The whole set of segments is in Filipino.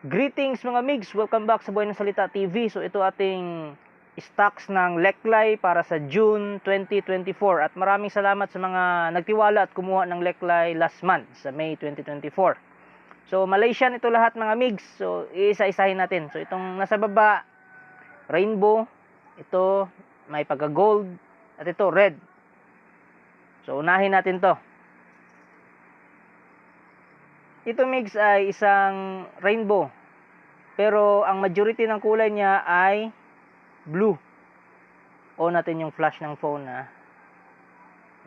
Greetings mga migs! Welcome back sa Buhay ng Salita TV. So ito ating stocks ng Leklay para sa June 2024. At maraming salamat sa mga nagtiwala at kumuha ng Leklay last month sa May 2024. So Malaysian ito lahat mga migs. So iisa-isahin natin. So itong nasa baba, rainbow. Ito may pagka-gold. At ito red. So unahin natin to. Ito mix ay isang rainbow. Pero ang majority ng kulay niya ay blue. On natin yung flash ng phone na.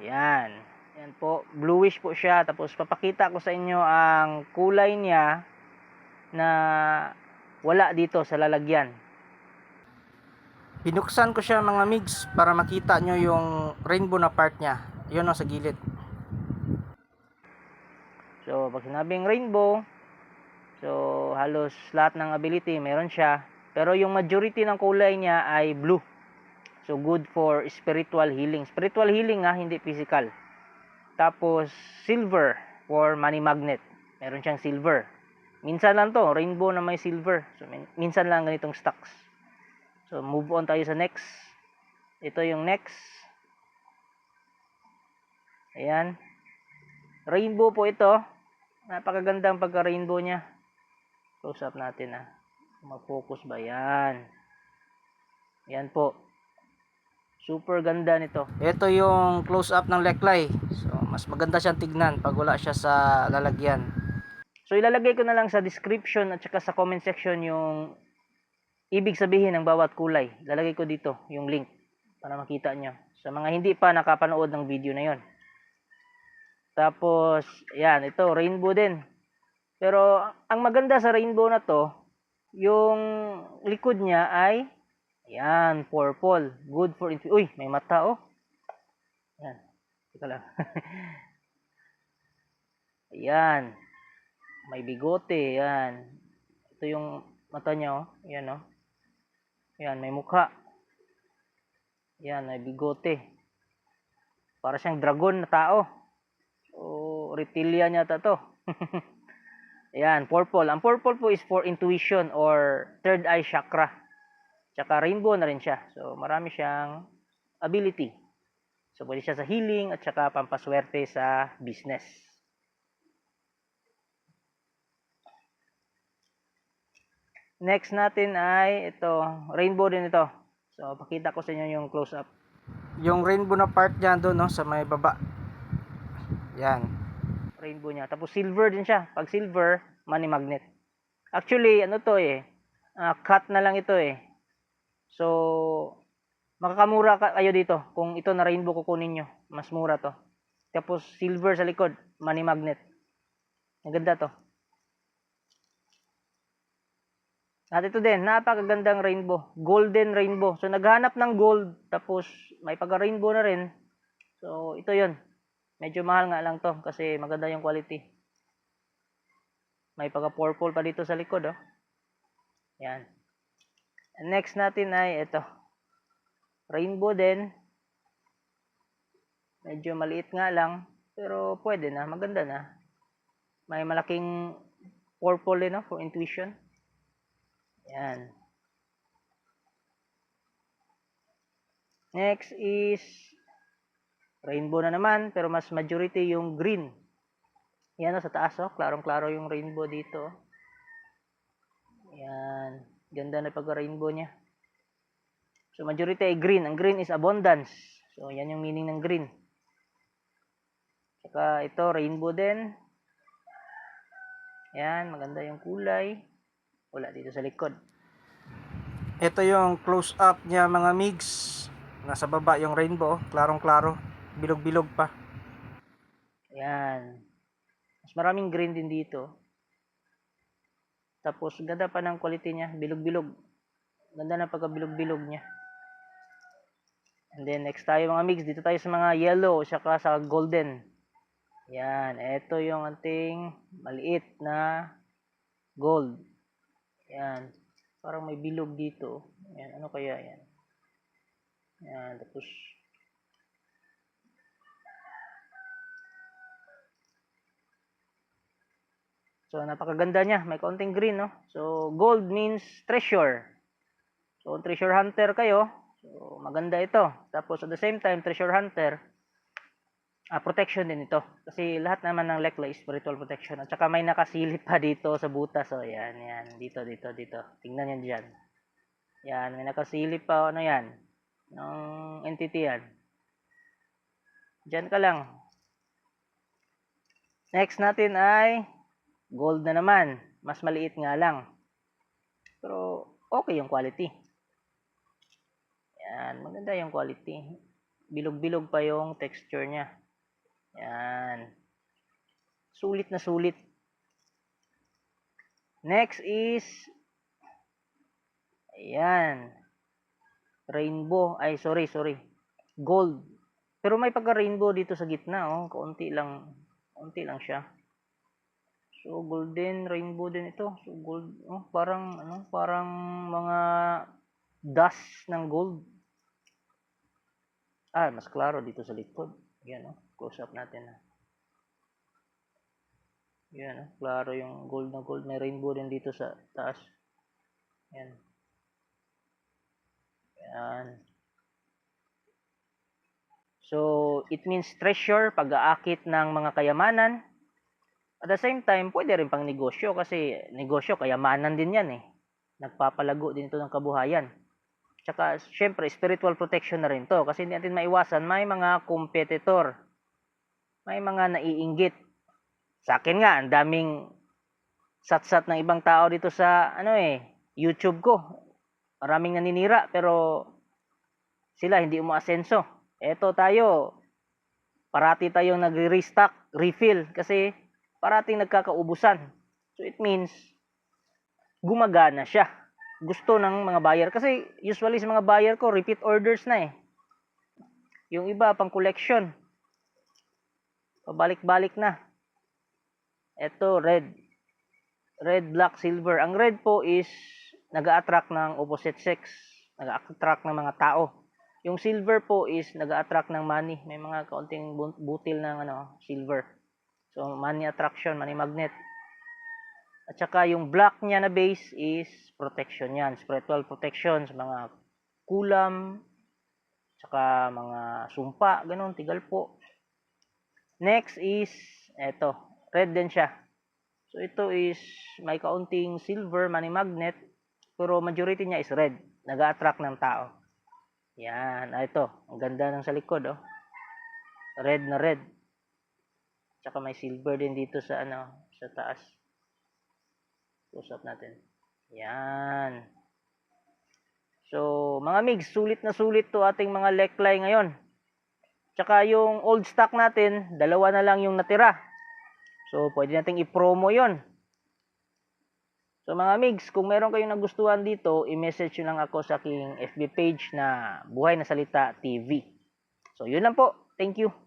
Yan. Yan po. Bluish po siya. Tapos papakita ko sa inyo ang kulay niya na wala dito sa lalagyan. Binuksan ko siya mga migs para makita nyo yung rainbow na part niya. Yun o sa gilid. So, pag sinabing rainbow, so halos lahat ng ability meron siya. Pero yung majority ng kulay niya ay blue. So, good for spiritual healing. Spiritual healing nga, hindi physical. Tapos, silver for money magnet. Meron siyang silver. Minsan lang to, rainbow na may silver. So, min- minsan lang ganitong stocks. So, move on tayo sa next. Ito yung next. Ayan. Rainbow po ito. Napakaganda ang pagka-rainbow niya. Close up natin ah. Mag-focus ba? Yan. Yan po. Super ganda nito. Ito yung close up ng Leklay. So, mas maganda siyang tignan pag wala siya sa lalagyan. So, ilalagay ko na lang sa description at saka sa comment section yung ibig sabihin ng bawat kulay. Ilalagay ko dito yung link para makita nyo. Sa mga hindi pa nakapanood ng video na yon. Tapos, yan, ito, rainbow din. Pero, ang maganda sa rainbow na to, yung likod niya ay, yan, purple. Good for, uy, may mata, oh. Yan, teka lang. Ayan. May bigote, yan. Ito yung mata niya, oh. Yan, oh. Yan, may mukha. Yan, may bigote. Para siyang dragon na tao. So, reptilian yata to. Ayan, purple. Ang purple po is for intuition or third eye chakra. Tsaka rainbow na rin siya. So, marami siyang ability. So, pwede siya sa healing at saka pampaswerte sa business. Next natin ay ito, rainbow din ito. So, pakita ko sa inyo yung close up. Yung rainbow na part dyan doon, no, sa may baba. Yan. Rainbow niya. Tapos silver din siya. Pag silver, money magnet. Actually, ano to eh, ah, cut na lang ito eh. So, makakamura ka- kayo dito kung ito na rainbow kukunin nyo. Mas mura to. Tapos silver sa likod, money magnet. Ang ganda to. At ito din, napakagandang rainbow. Golden rainbow. So, naghanap ng gold, tapos may pagka-rainbow na rin. So, ito yon Medyo mahal nga lang to kasi maganda yung quality. May pagka-purple pa dito sa likod, oh. Yan. And next natin ay ito. Rainbow din. Medyo maliit nga lang, pero pwede na, maganda na. May malaking purple din, no, for intuition. Yan. Next is rainbow na naman, pero mas majority yung green. Yan o, sa taas o. Klarong-klaro yung rainbow dito. Yan. Ganda na pagka-rainbow niya. So, majority ay green. Ang green is abundance. So, yan yung meaning ng green. Saka ito, rainbow din. Yan, maganda yung kulay. Wala dito sa likod. Ito yung close up niya mga migs. Nasa baba yung rainbow, klarong-klaro. Bilog-bilog pa. Yan. Mas maraming green din dito. Tapos ganda pa ng quality niya, bilog-bilog. Ganda ng pagka-bilog-bilog niya. And then next tayo mga mix, dito tayo sa mga yellow, saka sa golden. Yan, ito yung ating maliit na gold. Yan. Parang may bilog dito. Yan, ano kaya yan? Yan, tapos So, napakaganda niya. May kaunting green, no? So, gold means treasure. So, treasure hunter kayo, so, maganda ito. Tapos, at the same time, treasure hunter, ah, protection din ito. Kasi lahat naman ng lekla is spiritual protection. At saka may nakasilip pa dito sa butas. So, yan, yan. Dito, dito, dito. Tingnan yan dyan. Yan, may nakasilip pa. Ano yan? Ng entity yan. Diyan ka lang. Next natin ay gold na naman. Mas maliit nga lang. Pero okay yung quality. Yan, maganda yung quality. Bilog-bilog pa yung texture niya. Yan. Sulit na sulit. Next is Ayan. Rainbow. Ay, sorry, sorry. Gold. Pero may pagka-rainbow dito sa gitna, oh. Kaunti lang. Kaunti lang siya. So, golden, rainbow din ito. So, gold, oh, parang, ano, parang mga dust ng gold. Ah, mas klaro dito sa likod. Yan, oh. Close up natin, ah. Yan, oh. Klaro yung gold na gold. May rainbow din dito sa taas. Yan. Yan. So, it means treasure, pag-aakit ng mga kayamanan. At the same time, pwede rin pang negosyo kasi negosyo, kayamanan din yan eh. Nagpapalago din ito ng kabuhayan. Tsaka, syempre, spiritual protection na rin to kasi hindi natin maiwasan, may mga competitor. May mga naiinggit. Sa akin nga, ang daming satsat ng ibang tao dito sa, ano eh, YouTube ko. Maraming naninira, pero sila hindi umaasenso. Eto tayo, parati tayong nagre-restock, refill, kasi parating nagkakaubusan. So it means, gumagana siya. Gusto ng mga buyer. Kasi usually sa mga buyer ko, repeat orders na eh. Yung iba, pang collection. Pabalik-balik na. Ito, red. Red, black, silver. Ang red po is nag-attract ng opposite sex. Nag-attract ng mga tao. Yung silver po is nag-attract ng money. May mga kaunting bu- butil ng ano, silver. So, money attraction, money magnet. At saka yung black niya na base is protection yan. Spiritual protection sa mga kulam, saka mga sumpa, ganun, tigal po. Next is, eto, red din siya. So, ito is may kaunting silver, money magnet, pero majority niya is red. Nag-attract ng tao. Yan. Ah, ito. Ang ganda ng sa likod, oh. Red na red. Tsaka may silver din dito sa, ano, sa taas. Close up natin. Yan. So, mga migs, sulit na sulit to ating mga lekplay ngayon. Tsaka yung old stock natin, dalawa na lang yung natira. So, pwede nating i-promo yon. So mga migs, kung meron kayong nagustuhan dito, i-message nyo lang ako sa aking FB page na Buhay na Salita TV. So yun lang po. Thank you.